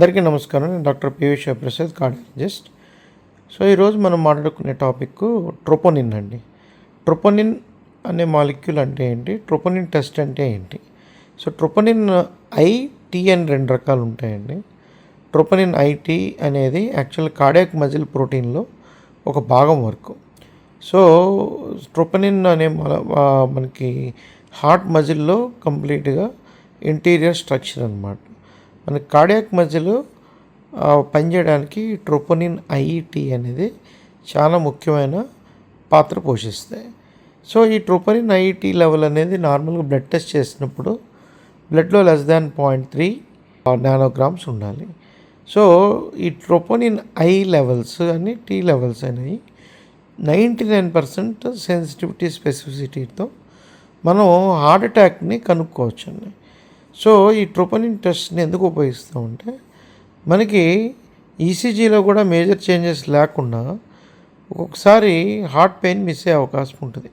అందరికీ నమస్కారం. నేను doctor Piyush Prasad cardiologist. So ఈరోజు మనం మాట్లాడుకునే టాపిక్ ట్రోపోనిన్ అండి. ట్రోపోనిన్ అనే మాలిక్యూల్ అంటే ఏంటి? ట్రోపోనిన్ టెస్ట్ అంటే ఏంటి? సో ట్రోపోనిన్ ఐ టీ అని రెండు రకాలు ఉంటాయండి. ట్రోపోనిన్ ఐటీ అనేది యాక్చువల్ కార్డియాక్ మజిల్ ప్రోటీన్లో ఒక భాగం వరకు. సో ట్రోపోనిన్ అనే మనకి హార్ట్ మజిల్లో కంప్లీట్గా ఇంటీరియర్ స్ట్రక్చర్ అనమాట మన కార్డియాక్ మధ్యలో పనిచేయడానికి ట్రోపోనిన్ ఐఈటీ అనేది చాలా ముఖ్యమైన పాత్ర పోషిస్తాయి. సో ఈ ట్రోపోనిన్ ఐఈటీ లెవెల్ అనేది నార్మల్గా బ్లడ్ టెస్ట్ చేసినప్పుడు బ్లడ్లో less than point three nanograms ఉండాలి. సో ఈ ట్రోపోనిన్ ఐ లెవెల్స్ అని టీ లెవెల్స్ అనేవి నైంటీ నైన్ పర్సెంట్ సెన్సిటివిటీ స్పెసిఫిసిటీతో మనం హార్ట్ అటాక్ని కనుక్కోవచ్చు అండి సో ఈ ట్రోపోనిన్ టెస్ట్ని ఎందుకు ఉపయోగిస్తామంటే మనకి ఈసీజీలో కూడా మేజర్ చేంజెస్ లేకుండా ఒక్కొక్కసారి హార్ట్ పెయిన్ మిస్ అయ్యే అవకాశం ఉంటుంది.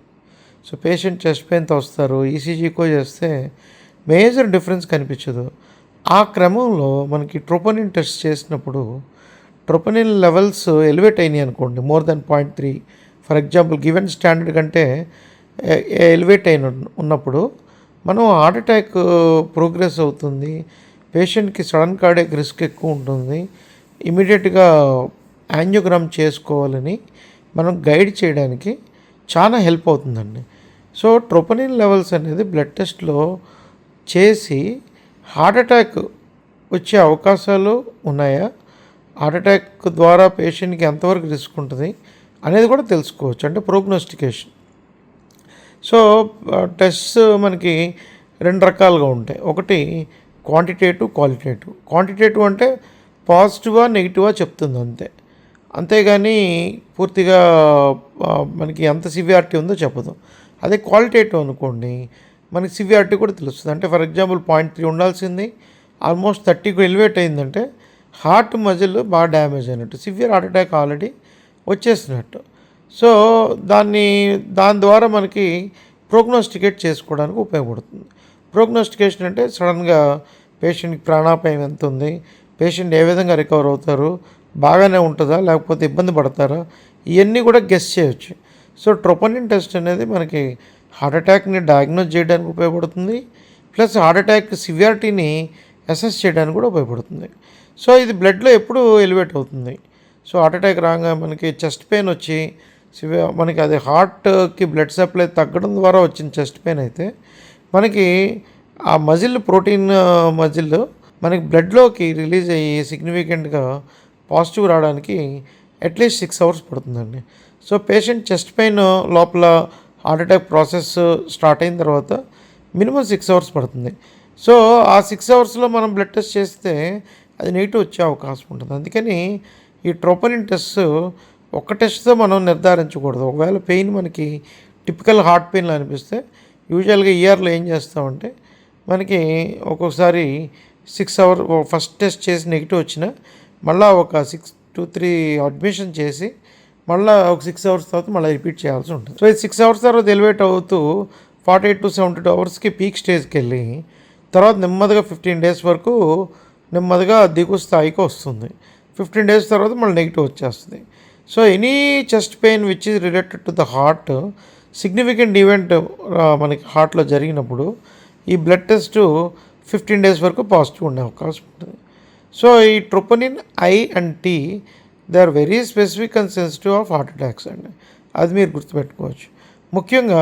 సో పేషెంట్ చెస్ట్ పెయిన్తో వస్తారు ఈసీజీకో చేస్తే మేజర్ డిఫరెన్స్ కనిపించదు. ఆ క్రమంలో మనకి ట్రోపోనిన్ టెస్ట్ చేసినప్పుడు ట్రోపోనిన్ లెవెల్స్ ఎలివేట్ అయినాయి అనుకోండి more than point three for example given standard కంటే eh, ఎలివేట్ అయిన ఉన్నప్పుడు మనం హార్ట్ అటాక్ uh, ప్రోగ్రెస్ అవుతుంది. పేషెంట్కి సడన్ కార్డియక్ రిస్క్ ఎక్కువ ఉంటుంది. ఇమీడియట్గా యాంజియోగ్రామ్ చేసుకోవాలని మనం గైడ్ చేయడానికి చాలా హెల్ప్ అవుతుందండి. సో ట్రోపనిన్ లెవెల్స్ అనేది బ్లడ్ టెస్ట్లో చేసి హార్ట్ అటాక్ వచ్చే అవకాశాలు ఉన్నాయా? హార్ట్ అటాక్ ద్వారా పేషెంట్కి ఎంతవరకు రిస్క్ ఉంటుంది అనేది కూడా తెలుసుకోవచ్చు. అంటే ప్రోగ్నోస్టికేషన్. సో టెస్ట్ మనకి రెండు రకాలుగా ఉంటాయి. ఒకటి క్వాంటిటేటివ్ క్వాలిటేటివ్ క్వాంటిటేటివ్ అంటే పాజిటివా నెగిటివా చెప్తుంది అంతే. అంతేగాని పూర్తిగా మనకి ఎంత సివియారిటీ ఉందో చెప్పదు. అదే క్వాలిటేటివ్ అనుకోండి మనకి సివియారిటీ కూడా తెలుస్తుంది. అంటే ఫర్ ఎగ్జాంపుల్ పాయింట్ త్రీ ఉండాల్సింది ఆల్మోస్ట్ థర్టీకి ఎలివేట్ అయిందంటే హార్ట్ మజిల్ బాగా డ్యామేజ్ అయినట్టు సివియర్ హార్ట్ అటాక్ ఆల్రెడీ వచ్చేసినట్టు. సో దాన్ని దాని ద్వారా మనకి ప్రోగ్నోస్టికేట్ చేసుకోవడానికి ఉపయోగపడుతుంది. ప్రోగ్నోస్టికేషన్ అంటే సడన్గా పేషెంట్కి ప్రాణాపాయం ఎంత ఉంది పేషెంట్ ఏ విధంగా రికవర్ అవుతారు బాగానే ఉంటుందా లేకపోతే ఇబ్బంది పడతారా ఇవన్నీ కూడా గెస్ చేయొచ్చు. సో ట్రోపోనిన్ టెస్ట్ అనేది మనకి హార్ట్ అటాక్ని డయాగ్నోజ్ చేయడానికి ఉపయోగపడుతుంది ప్లస్ హార్ట్ అటాక్ సివియారిటీని అసెస్ చేయడానికి కూడా ఉపయోగపడుతుంది. సో ఇది బ్లడ్లో ఎప్పుడు ఎలివేట్ అవుతుంది. సో హార్ట్ అటాక్ రాగా మనకి చెస్ట్ పెయిన్ వచ్చి సివి మనకి అది హార్ట్కి బ్లడ్ సప్లై తగ్గడం ద్వారా వచ్చిన చెస్ట్ పెయిన్ అయితే మనకి ఆ మజిల్ ప్రోటీన్ మజిల్ మనకి బ్లడ్లోకి రిలీజ్ అయ్యి సిగ్నిఫికెంట్గా పాజిటివ్ రావడానికి అట్లీస్ట్ సిక్స్ అవర్స్ పడుతుందండి. సో పేషెంట్ చెస్ట్ పెయిన్ లోపల హార్ట్ అటాక్ ప్రాసెస్ స్టార్ట్ అయిన తర్వాత మినిమం సిక్స్ అవర్స్ పడుతుంది. సో ఆ సిక్స్ అవర్స్లో మనం బ్లడ్ టెస్ట్ చేస్తే అది నెగిటివ్ వచ్చే అవకాశం ఉంటుంది. అందుకని ఈ ట్రోపనిన్ టెస్ట్ ఒక్క టెస్ట్తో మనం నిర్ధారించకూడదు. ఒకవేళ పెయిన్ మనకి టిపికల్ హార్ట్ పెయిన్లు అనిపిస్తే యూజువల్గా ఇయర్లో ఏం చేస్తామంటే మనకి ఒక్కొక్కసారి సిక్స్ అవర్ ఫస్ట్ టెస్ట్ చేసి నెగిటివ్ వచ్చిన మళ్ళీ ఒక సిక్స్ టూ త్రీ అడ్మిషన్ చేసి మళ్ళీ ఒక సిక్స్ అవర్స్ తర్వాత మళ్ళీ రిపీట్ చేయాల్సి ఉంటుంది. సో ఈ సిక్స్ అవర్స్ తర్వాత ఎలివేట్ అవుతూ forty eight to seventy two అవర్స్కి పీక్ స్టేజ్కి వెళ్ళి తర్వాత నెమ్మదిగా ఫిఫ్టీన్ డేస్ వరకు నెమ్మదిగా దిగు స్థాయికి వస్తుంది. ఫిఫ్టీన్ డేస్ తర్వాత మళ్ళీ నెగిటివ్ వచ్చేస్తుంది. So any chest pain which is related to the heart significant event మనకి హార్ట్లో జరిగినప్పుడు ఈ బ్లడ్ టెస్ట్ ఫిఫ్టీన్ డేస్ వరకు పాజిటివ్ ఉండే అవకాశం ఉంటుంది. సో ఈ troponin I and T they are very specific and sensitive of heart attacks అండి. అది మీరు గుర్తుపెట్టుకోవచ్చు. ముఖ్యంగా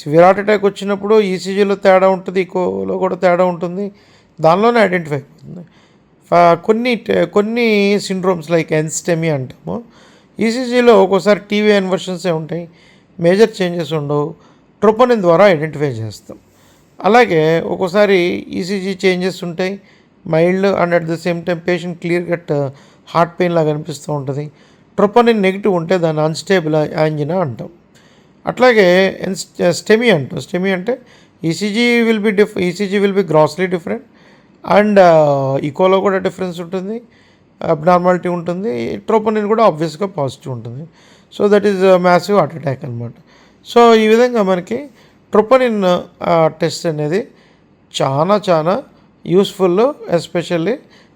సివియర్ హార్ట్ అటాక్ వచ్చినప్పుడు ఈసీజీలో తేడా ఉంటుంది ఈకోలో కూడా తేడా ఉంటుంది. దానిలోనే ఐడెంటిఫై అవుతుంది కొన్ని కొన్ని సిండ్రోమ్స్ లైక్ ఎన్స్టెమీ అంటాము. ఈసీజీలో ఒక్కోసారి టీవీ ఇన్వర్షన్సే ఉంటాయి. మేజర్ చేంజెస్ ఉండవు. ట్రోపోనిన్ ద్వారా ఐడెంటిఫై చేస్తాం. అలాగే ఒక్కోసారి ఈసీజీ చేంజెస్ ఉంటాయి. Mild and at the same time patient clear cut heart pain లాగా అనిపిస్తూ ఉంటుంది. ట్రోపోనిన్ నెగిటివ్ ఉంటే దాన్ని అన్స్టేబుల్ యాంజినా అంటాం. అట్లాగే స్టెమీ uh, అంటాం. స్టెమీ అంటే ECG will be diff ECG will be grossly different and ఈకోలో కూడా డిఫరెన్స్ ఉంటుంది. అబ్నార్మాలిటీ ఉంటుంది. ట్రోపోనిన్ కూడా ఆబ్వియస్గా పాజిటివ్ ఉంటుంది. So that is massive heart attack అనమాట సో ఈ విధంగా మనకి ట్రోపోనిన్ టెస్ట్ అనేది చాలా చాలా యూస్ఫుల్ ఎస్పెషల్లీ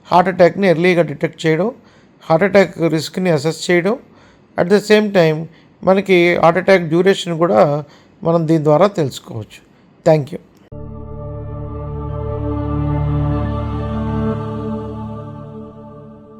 హార్ట్ అటాక్ని ఎర్లీగా డిటెక్ట్ చేయడం హార్ట్ అటాక్ రిస్క్ని అసెస్ చేయడం. అట్ ద సేమ్ టైం మనకి హార్ట్ అటాక్ డ్యూరేషన్ కూడా మనం దీని ద్వారా తెలుసుకోవచ్చు. Thank you